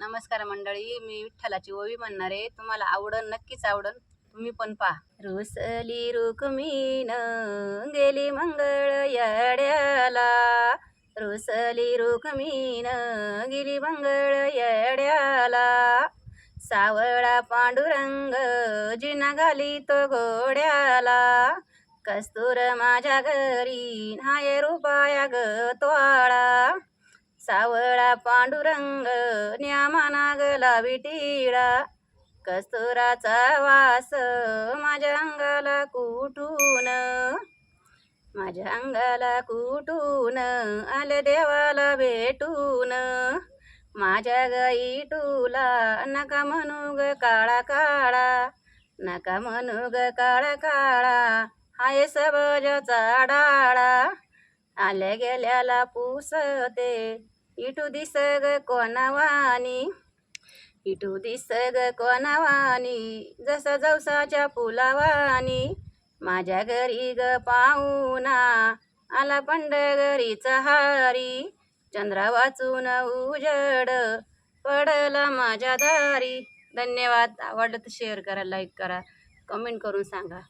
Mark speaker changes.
Speaker 1: नमस्कार मंडळी मी विठ्ठलाची ओवी म्हणणार. आहे तुम्हाला आवडन नक्कीच आवडन. तुम्ही पण पहा. रुसली रुक्मीन गेली मंगळ येड्याला. रुसली रुक्मीन गेली मंगळ येड्याला. सावळा पांडुरंग जिना घाली तो घोड्याला. कस्तूर माझ्या घरी हाय रुपाया ग तोळा सावळा पांडुरंग न्यामा नागला विटीळा कस्तुराचा वास माझ्या अंगाला कुठून? माझ्या अंगाला कुठून आले देवाला भेटून? माझ्या गाई टूला नका म्हणू ग काळा काळा नका म्हणू ग काळा काळा हाय सबजाचा डाळा. आल्या गेल्याला पुसते इटू दिस ग कोणावानी? इटू दिस ग कोणावानी? जसं जवसाच्या फुलावानी. माझ्या घरी ग पाहुणा आला पंडगरीचा हारी. चंद्रा वाचून उजड पडला माझ्या दारी. धन्यवाद. आवडलं तर शेअर करा लाईक करा कमेंट करून सांगा.